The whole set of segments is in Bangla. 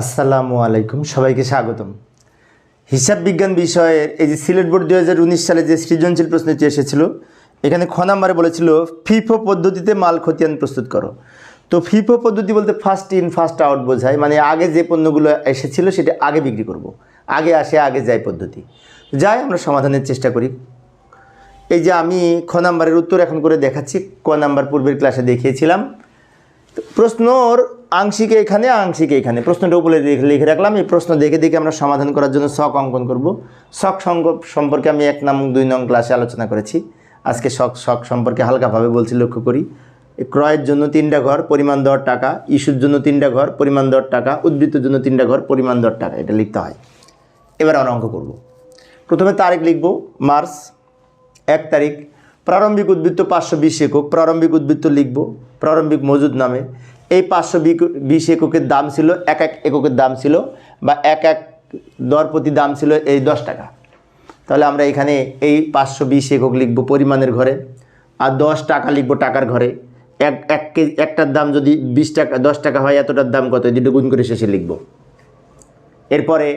আসসালামু আলাইকুম, সবাইকে স্বাগতম। হিসাব বিজ্ঞান বিষয়ের এই যে সিলেট বোর্ড দু হাজার উনিশ সালে যে সৃজনশীল প্রশ্নটি এসেছিল, এখানে খ নাম্বারে বলেছিল, ফিফো পদ্ধতিতে মাল খতিয়ান প্রস্তুত করো। তো ফিফো পদ্ধতি বলতে ফার্স্ট ইন ফার্স্ট আউট বোঝায় মানে আগে যে পণ্যগুলো এসেছিল সেটা আগে বিক্রি করব। আগে আসে, আগে যায় পদ্ধতি। যাই, আমরা সমাধানের চেষ্টা করি। এই যে আমি খ নাম্বারের উত্তর এখন করে দেখাচ্ছি, ক নাম্বার পূর্বের ক্লাসে দেখিয়েছিলাম। প্রশ্নর আংশিক এখানে আংশিক এখানে। প্রশ্নটা উপরে লিখে- রাখলাম। এই প্রশ্ন দেখে দেখে আমরা সমাধান করার জন্য শখ অঙ্কন করব। শখ সম্পর্কে আমি এক নং দুই নং ক্লাসে আলোচনা করেছি। আজকে শখ শখ সম্পর্কে হালকাভাবে বলছি, লক্ষ্য করি। ক্রয়ের জন্য তিনটা ঘর, পরিমাণ দর টাকা। ইস্যুর জন্য তিনটা ঘর, পরিমাণ দর টাকা। উদ্বৃত্তের জন্য তিনটা ঘর, পরিমাণ দর টাকা। এটা লিখতে হয়। এবার আমরা অঙ্ক করব। প্রথমে তারিখ লিখব, মার্চ, এক তারিখ। প্রারম্ভিক উদ্বৃত্ত পাঁচশো বিশ একক। প্রারম্ভিক উদ্বৃত্ত লিখব প্রারম্ভিক মজুদ নামে। এই পাঁচশো বিশ এককের দাম ছিল, এক এক এককের দাম ছিল বা এক এক দর প্রতি দাম ছিল এই দশ টাকা। তাহলে আমরা এখানে এই পাঁচশো বিশ একক লিখব পরিমাণের ঘরে আর দশ টাকা লিখব টাকার ঘরে। এক এক কেজি একটার দাম যদি বিশ টাকা, দশ টাকা হয়, এতটার দাম কত? দুটো গুণ করে শেষে লিখব। এরপরে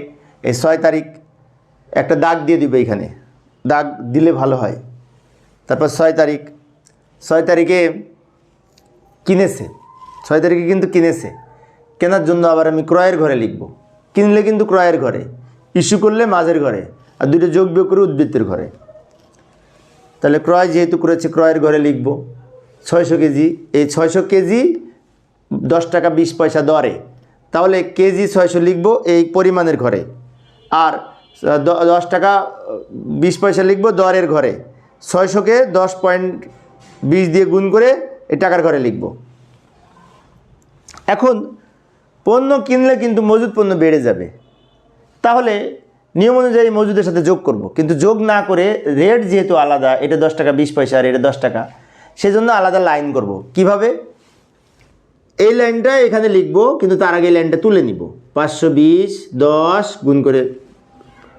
এই ছয় তারিখ একটা দাগ দিয়ে দিবে এখানে। দাগ দিলে ভালো হয়। তারপর ছয় তারিখ। ছয় তারিখে কিনেছে। ছয় তারিখে কিন্তু কিনেছে। কেনার জন্য আবার আমি ক্রয়ের ঘরে লিখব। কিনলে কিন্তু ক্রয়ের ঘরে, ইস্যু করলে মাঝের ঘরে, আর দুটো যোগ বিয়োগ করে উদ্বৃত্তের ঘরে। তাহলে ক্রয় যেহেতু করেছে, ক্রয়ের ঘরে লিখব। ছয়শো কেজি, এই ছয়শো কেজি দশ টাকা বিশ পয়সা দরে। তাহলে কেজি ছয়শো লিখব এই পরিমাণের ঘরে। আর দশ টাকা, বিশ পয়সা লিখব দরের ঘরে। ছয়শোকে দশ পয়েন্ট বিশ দিয়ে গুণ করে এই টাকার ঘরে লিখব। এখন পণ্য কিনলে কিন্তু মজুদ পণ্য বেড়ে যাবে। তাহলে নিয়ম অনুযায়ী মজুদের সাথে যোগ করব। কিন্তু যোগ না করে রেট যেহেতু আলাদা, এটা দশ টাকা, বিশ পয়সা, আর এটা দশ টাকা, সেজন্য আলাদা লাইন করব। কীভাবে? এই লাইনটা এখানে লিখব, কিন্তু তার আগে এই লাইনটা তুলে নিব। পাঁচশো বিশ, দশ গুণ করে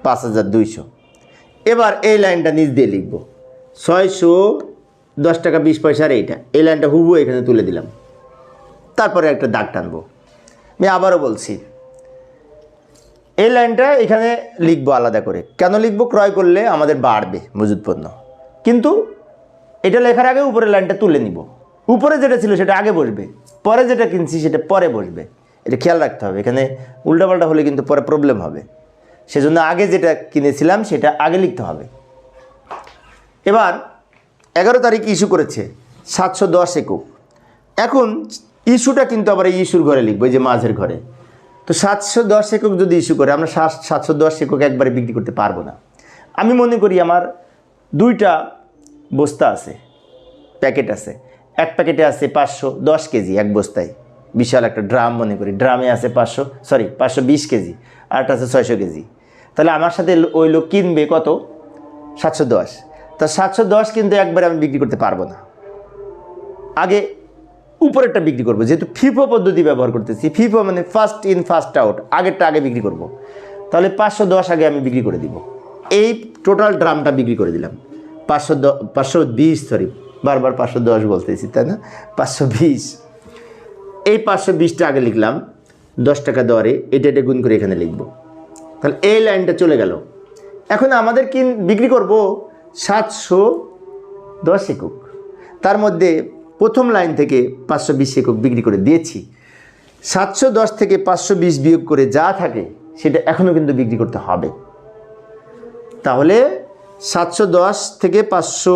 পাঁচ হাজার দুইশো। এবার এই লাইনটা নিজ দিয়ে লিখব। ছয়শো দশ টাকা, বিশ পয়সার এইটা। এই লাইনটা হুবু এখানে তুলে দিলাম। তারপরে একটা দাগ টানবো। আমি আবারও বলছি, এই লাইনটা এখানে লিখব আলাদা করে। কেন লিখব? ক্রয় করলে আমাদের বাড়বে মজুদ পণ্য। কিন্তু এটা লেখার আগে উপরের লাইনটা তুলে নিব। উপরে যেটা ছিল সেটা আগে বসবে। পরে যেটা কিনছি সেটা পরে বসবে। এটা খেয়াল রাখতে হবে। এখানে উল্টাপাল্টা হলে কিন্তু পরে প্রবলেম হবে। সেজন্য আগে যেটা কিনেছিলাম সেটা আগে লিখতে হবে। এবার এগারো তারিখ ইস্যু করেছে, সাতশো দশ একক। এখন ইস্যুটা কিন্তু আবার এই ইস্যুর ঘরে লিখব যে মাঝের ঘরে। তো সাতশো দশ একক যদি ইস্যু করে, আমরা সাত, সাতশো দশ একক একবারে বিক্রি করতে পারব না। আমি মনে করি আমার দুইটা বস্তা আছে, প্যাকেট আছে। এক প্যাকেটে আছে পাঁচশো দশ কেজি এক বস্তায়। বিশাল একটা ড্রাম মনে করি, ড্রামে আছে পাঁচশো, সরি, পাঁচশো বিশ কেজি, আর একটা আছে ছয়শো কেজি। তাহলে আমার সাথে ওই লোক কিনবে কত? সাতশো দশ। তা সাতশো দশ কিন্তু একবারে আমি বিক্রি করতে পারব না। আগে উপরেরটা বিক্রি করব, যেহেতু ফিফো পদ্ধতি ব্যবহার করতেছি। ফিফো মানে ফার্স্ট ইন ফার্স্ট আউট আগেরটা আগে বিক্রি করব। তাহলে পাঁচশো দশ আগে আমি বিক্রি করে দিব। এই টোটাল ড্রামটা বিক্রি করে দিলাম। পাঁচশো দ, পাঁচশো বিশ সরি বারবার পাঁচশো দশ বলতেছি, তাই না? পাঁচশো বিশ। এই পাঁচশো বিশটা আগে লিখলাম, দশ টাকা দরে, এটা এটা গুণ করে এখানে লিখব। তাহলে এই লাইনটা চলে গেল। এখন আমাদের কিন বিক্রি করব? সাতশো দশ একক। তার মধ্যে প্রথম লাইন থেকে পাঁচশো বিশ একক বিক্রি করে দিয়েছি। সাতশো দশ থেকে পাঁচশো বিশ বিয়োগ করে যা থাকে, সেটা এখনও কিন্তু বিক্রি করতে হবে। তাহলে সাতশো দশ থেকে পাঁচশো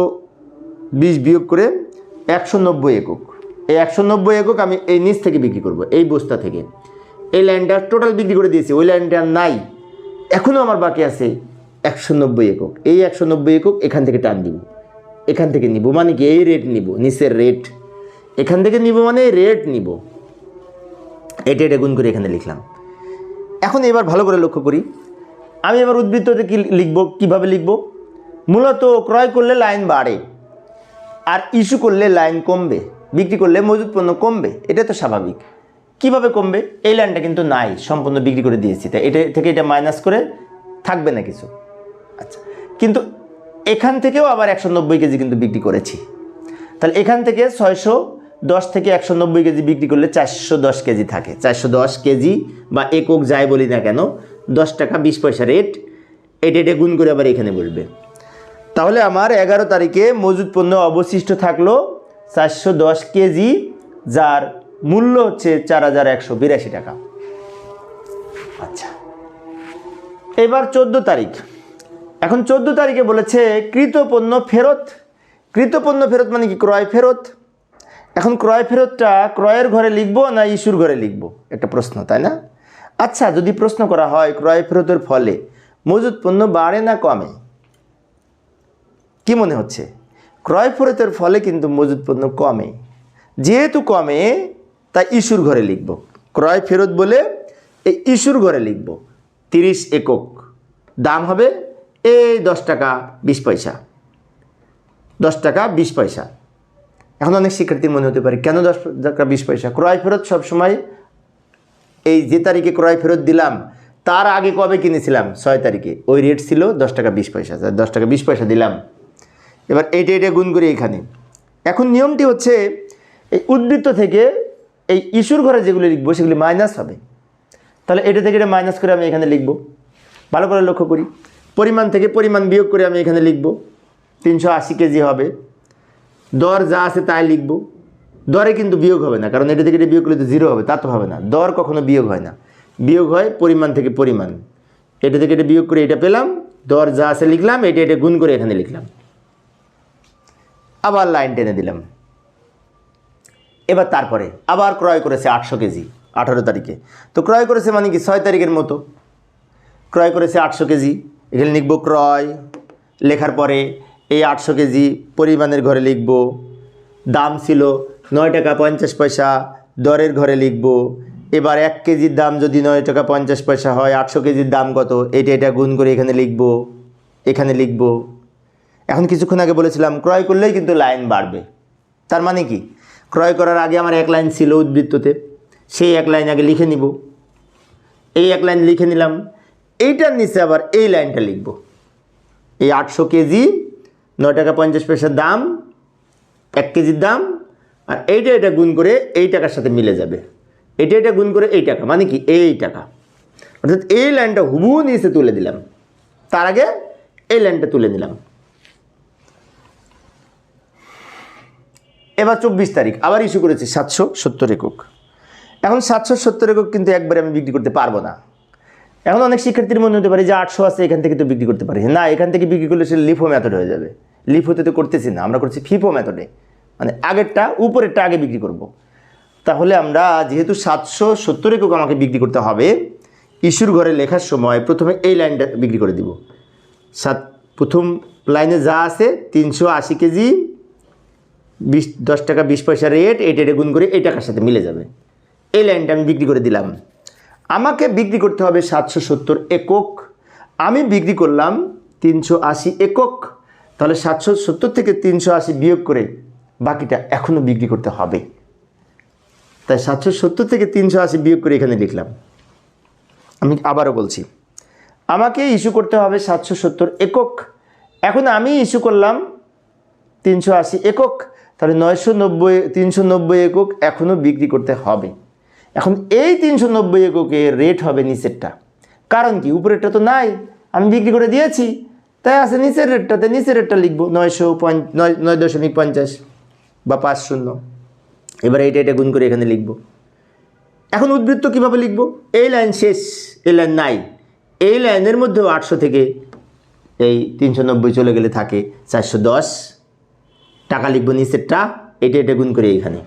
বিশ বিয়োগ করে একশো নব্বই একক। এই একশো নব্বই একক আমি এই নিচ থেকে বিক্রি করব, এই বস্তা থেকে। এই লাইনটা টোটাল বিক্রি করে দিয়েছি, ওই লাইনটা নাই। এখনও আমার বাকি আছে একশো নব্বই একক। এই একশো নব্বই একক এখান থেকে টান দিব। এখান থেকে নিব মানে কি? এই রেট নিব, নিচের রেট এখান থেকে নিব মানে রেট নিব। এটা এটা গুণ করে এখানে লিখলাম। এখন এবার ভালো করে লক্ষ্য করি। আমি এবার উদ্বৃত্ততে কী লিখব, কীভাবে লিখব? মূলত ক্রয় করলে লাইন বাড়ে, আর ইস্যু করলে লাইন কমবে, বিক্রি করলে মজুদ পণ্য কমবে, এটা তো স্বাভাবিক। কীভাবে কমবে? এই লাইনটা কিন্তু নাই, সম্পূর্ণ বিক্রি করে দিয়েছি, তাই এটা থেকে এটা মাইনাস করে থাকবে না কিছু। আচ্ছা কিন্তু এখান থেকেও আবার একশো নব্বই কেজি কিন্তু বিক্রি করেছি। তাহলে এখান থেকে ছয়শো দশ থেকে একশো নব্বই কেজি বিক্রি করলে চারশো দশ কেজি থাকে। চারশো দশ কেজি বা একক যাই বলি না কেন, দশ টাকা বিশ পয়সা রেট, এটা এটা গুণ করে আবার এখানে বলবে তাহলে আমার এগারো তারিখে মজুদ পণ্য অবশিষ্ট থাকল চারশো দশ কেজি, যার মূল্য হচ্ছে চার হাজার একশো বিরাশি টাকা। আচ্ছা এবার চোদ্দ তারিখ। এখন চোদ্দ তারিখে বলেছে কৃত পণ্য ফেরত। কৃত পণ্য ফেরত মানে কি? ক্রয় ফেরত। এখন ক্রয় ফেরতটা ক্রয়ের ঘরে লিখব না ইস্যুর ঘরে লিখব? একটা প্রশ্ন, তাই না? আচ্ছা যদি প্রশ্ন করা হয় ক্রয় ফেরতের ফলে মজুদ পণ্য বাড়ে না কমে? কি মনে হচ্ছে? ক্রয় ফেরতের ফলে কিন্তু মজুদ পণ্য কমে। যেহেতু কমে, তাই ইস্যুর ঘরে লিখব। ক্রয় ফেরত বলে এই ইস্যুর ঘরে লিখব। তিরিশ একক। দাম হবে এই দশ টাকা, বিশ পয়সা। দশ টাকা, বিশ পয়সা। এখন অনেক শিক্ষার্থীর মনে হতে পারে, কেন দশ টাকা, বিশ পয়সা? ক্রয় ফেরত সবসময় এই যে তারিখে ক্রয় ফেরত দিলাম, তার আগে কবে কিনেছিলাম? ছয় তারিখে। ওই রেট ছিল দশ টাকা, বিশ পয়সা। দশ টাকা, বিশ পয়সা দিলাম। এবার এইটা এটা গুণ করি এখানে। এখন নিয়মটি হচ্ছে, এই উদ্বৃত্ত থেকে এই ইস্যুর ঘরে যেগুলি লিখব, সেগুলি মাইনাস হবে। তাহলে এটা থেকে এটা মাইনাস করে আমি এখানে লিখব। ভালো করে লক্ষ্য করি। পরিমাণ থেকে পরিমাণ বিয়োগ করে আমি এখানে লিখব। তিনশো আশি কেজি হবে। দর যা আছে তাই লিখব। দরে কিন্তু বিয়োগ হবে না, কারণ এটা থেকে এটা বিয়োগ করলে তো জিরো হবে, তা তো হবে না। দর কখনো বিয়োগ হয় না। বিয়োগ হয় পরিমাণ থেকে পরিমাণ। এটা থেকে এটা বিয়োগ করে এটা পেলাম, দর যা আছে লিখলাম, এটা এটা গুণ করে এখানে লিখলাম। আবার লাইন টেনে দিলাম। এবার তারপরে আবার ক্রয় করেছে আটশো কেজি, আঠারো তারিখে। তো ক্রয় করেছে মানে কি ছয় তারিখের মতো। ক্রয় করেছে আটশো কেজি। এখানে লিখব ক্রয়। লেখার পরে এই আটশো কেজি পরিমাণের ঘরে লিখব। দাম ছিল নয় টাকা পঞ্চাশ পয়সা, দরের ঘরে লিখব। এবার এক কেজির দাম যদি নয় টাকা পঞ্চাশ পয়সা হয়, আটশো কেজির দাম কত? এটা এটা গুণ করে এখানে লিখব। এখানে লিখব। এখন কিছুক্ষণ আগে বলেছিলাম, ক্রয় করলেই কিন্তু লাইন বাড়বে। তার মানে কি? ক্রয় করার আগে আমার এক লাইন ছিল উদ্বৃত্ততে। সেই এক লাইন আগে লিখে নিব। এই এক লাইন লিখে নিলাম। এইটার নিচে আবার এই লাইনটা লিখব। এই আটশো কেজি, নয় টাকা পঞ্চাশ পয়সার দাম, এক কেজির দাম, আর এইটা এটা গুণ করে এই টাকার সাথে মিলে যাবে। এটা এটা গুণ করে এই টাকা মানে কি? এই টাকা। অর্থাৎ এই লাইনটা হুবহু নিচে তুলে দিলাম। তার আগে এই লাইনটা তুলে নিলাম। এবার চব্বিশ তারিখ, আবার ইস্যু করেছি সাতশো সত্তর একক। এখন সাতশো সত্তর একক কিন্তু একবারে আমি বিক্রি করতে পারব না। এখন অনেক শিক্ষার্থীর মনে হতে পারে যে আটশো আছে, এখান থেকে তো বিক্রি করতে পারি। না, এখান থেকে বিক্রি করলে সে লিফো মেথড হয়ে যাবে। লিফোতে তো করতেছি না, আমরা করছি ফিফো মেথডে মানে আগেরটা, উপরেরটা আগে বিক্রি করব। তাহলে আমরা যেহেতু সাতশো সত্তর একক আমাকে বিক্রি করতে হবে, ইস্যুর ঘরে লেখার সময় প্রথমে এই লাইনটা বিক্রি করে দিব। সাত, প্রথম লাইনে যা আছে, তিনশো আশি কেজি, বিশ, দশ টাকা বিশ পয়সা রেট এটা গুণ করে এই টাকার সাথে মিলে যাবে। এই লাইনটা আমি বিক্রি করে দিলাম। আমাকে বিক্রি করতে হবে সাতশো সত্তর একক। আমি বিক্রি করলাম তিনশো আশি একক। তাহলে সাতশো সত্তর থেকে তিনশো আশি বিয়োগ করে বাকিটা এখনও বিক্রি করতে হবে। তাই সাতশো সত্তর থেকে তিনশো আশি বিয়োগ করে এখানে লিখলাম। আমি আবারও বলছি, আমাকে ইস্যু করতে হবে সাতশো সত্তর একক। এখন আমি ইস্যু করলাম তিনশো আশি একক। তাহলে নয়শো নব্বই, তিনশো নব্বই একক এখনও বিক্রি করতে হবে। এখন এই তিনশো নব্বই এককের রেট হবে নিচেরটা। কারণ কি? উপরেরটা তো নাই। আমি বিক্রি করে দিয়েছি। তাই আছে নিচের রেটটাতে নিচের রেটটা লিখব নয়শো পঞ্চ নয় দশমিক পঞ্চাশ বা পাঁচ শূন্য। এবার এইটা এটা গুণ করে এখানে লিখব। এখন উদ্বৃত্ত কীভাবে লিখব? এই লাইন শেষ, এই লাইন নাই। এই লাইনের মধ্যেও আটশো থেকে এই তিনশো নব্বই চলে গেলে থাকে চারশো দশ। টাকা লিখব নিচেরটা। এটা এটা গুণ করে এইখানে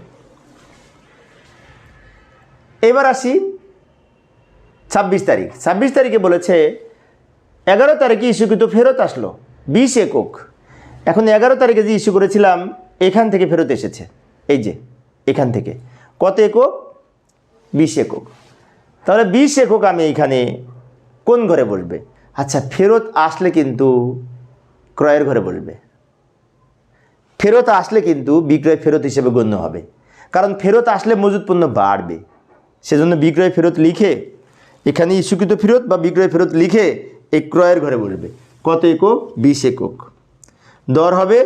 এবার আসি ছাব্বিশ তারিখ। ছাব্বিশ তারিখে বলেছে, এগারো তারিখে ইস্যুকৃত ফেরত আসলো, বিশ একক। এখন এগারো তারিখে যে ইস্যু করেছিলাম, এখান থেকে ফেরত এসেছে। এই যে, এখান থেকে। কত একক? বিশ একক। তাহলে বিশ একক আমি এইখানে কোন ঘরে বলবে আচ্ছা ফেরত আসলে কিন্তু ক্রয়ের ঘরে বলবে ফেরত আসলে কিন্তু বিক্রয় ফেরত হিসেবে গণ্য হবে। কারণ ফেরত আসলে মজুদ পণ্য বাড়বে। সেজন্য বিক্রয় ফেরত লিখে, এখানে ইস্যুকৃত ফেরত বা বিক্রয় ফেরত লিখে এই ক্রয়ের ঘরে বলবে কত একক? বিশ একক। দর হবে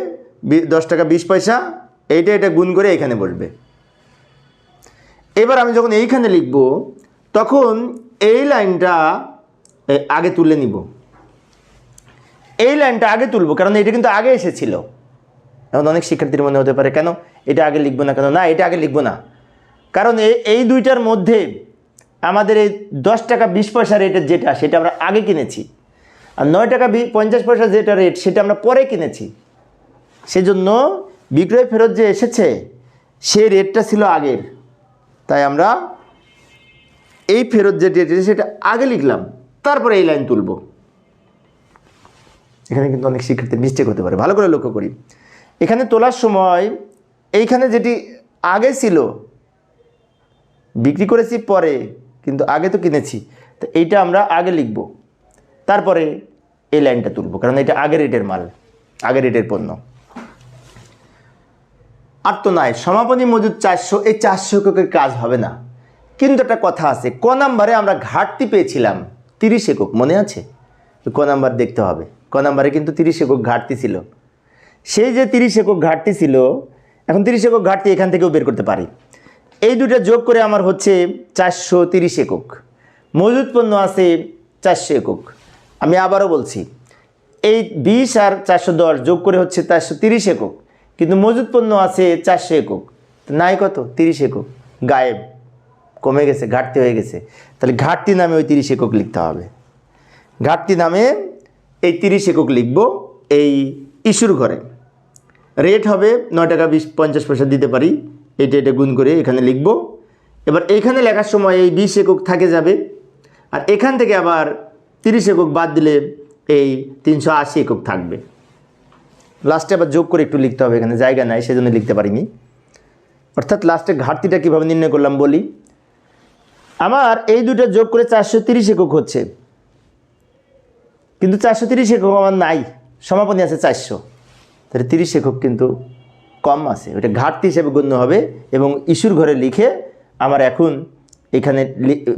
দশ টাকা বিশ পয়সা, এইটা এটা গুণ করে এখানে বলবে এবার আমি যখন এইখানে লিখব, তখন এই লাইনটা আগে তুলে নিব। এই লাইনটা আগে তুলব, কারণ এটা কিন্তু আগে এসেছিল। এখন অনেক শিক্ষার্থীর মনে হতে পারে, কেন? এটা আগে লিখব না কেন? না, এটা আগে লিখব না। কারণ এই দুইটার মধ্যে আমাদের এই দশ টাকা বিশ পয়সা রেটের যেটা, সেটা আমরা আগে কিনেছি। আর নয় টাকা পঞ্চাশ পয়সা যেটা রেট সেটা আমরা পরে কিনেছি। সেজন্য বিক্রয় ফেরত যে এসেছে সেই রেটটা ছিল আগের। তাই আমরা এই ফেরত যে রেট সেটা আগে লিখলাম। তারপরে এই লাইন তুলব। এখানে কিন্তু অনেক শিক্ষার্থীর মিস্টেক হতে পারে। ভালো করে লক্ষ্য করি। এখানে তোলার সময়, এইখানে যেটি আগে ছিল বিক্রি করেছি পরে, কিন্তু আগে তো কিনেছি। তো এইটা আমরা আগে লিখব। তারপরে এই লাইনটা তুলব, কারণ এটা আগের রেটের মাল, আগের রেটের পণ্য। আর তো নাই সমাপনী মজুদ চারশো, এই চারশো এককের কাজ হবে না। কিন্তু একটা কথা আছে, ক নাম্বারে আমরা ঘাটতি পেয়েছিলাম তিরিশ একক, মনে আছে? ক নাম্বার দেখতে হবে। ক নাম্বারে কিন্তু তিরিশ একক ঘাটতি ছিল। সেই যে তিরিশ একক ঘাটতি ছিল, এখন তিরিশ একক ঘাটতি এখান থেকেও বের করতে পারি। এই দুটো যোগ করে আমার হচ্ছে চারশো তিরিশ একক। মজুদ পণ্য আছে চারশো একক। আমি আবারও বলছি, এই বিশ আর চারশো দশ যোগ করে হচ্ছে চারশো তিরিশ একক। কিন্তু মজুদ পণ্য আছে চারশো একক। নাই কত? তিরিশ একক। গায়েব। কমে গেছে, ঘাটতি হয়ে গেছে। তাহলে ঘাটতি নামে ওই তিরিশ একক লিখতে হবে। ঘাটতি নামে এই তিরিশ একক লিখব এই ইস্যুর ঘরে। রেট হবে নয় টাকা বিশ পঞ্চাশ পয়সা দিতে পারি। এটা এটা গুণ করে এখানে লিখব। এবার এইখানে লেখার সময় এই বিশ একক থাকে যাবে। আর এখান থেকে আবার তিরিশ একক বাদ দিলে এই তিনশো আশি একক থাকবে। লাস্টে আবার যোগ করে একটু লিখতে হবে এখানে, জায়গা নাই, সেজন্য লিখতে পারিনি। অর্থাৎ লাস্টে ঘাটতিটা কীভাবে নির্ণয় করলাম বলি? আমার এই দুটো যোগ করে চারশো তিরিশ একক হচ্ছে। কিন্তু চারশো তিরিশ একক আমার নাই, সমাপনী আছে চারশো। তাহলে তিরিশ একক কিন্তু কম আছে। ওটা ঘাটতি হিসেবে গণ্য হবে এবং ইস্যুর ঘরে লিখে আমার এখন এখানে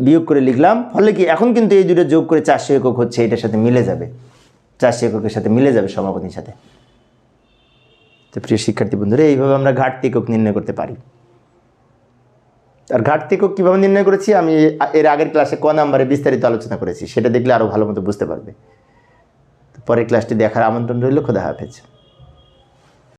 বিয়োগ করে লিখলাম। ফলে কি এখন কিন্তু এই দুটো যোগ করে চারশো একক হচ্ছে, এটার সাথে মিলে যাবে। চারশো এককের সাথে মিলে যাবে সমাপনীর সাথে। তো প্রিয় শিক্ষার্থী বন্ধুরা, এইভাবে আমরা ঘাটতি একক নির্ণয় করতে পারি। আর ঘাটতি একক কীভাবে নির্ণয় করেছি? আমি এর আগের ক্লাসে ক নাম্বারে বিস্তারিত আলোচনা করেছি, সেটা দেখলে আরও ভালো মতো বুঝতে পারবে। পরের ক্লাসটি দেখার আমন্ত্রণ রইল, খোদা হাফেজ।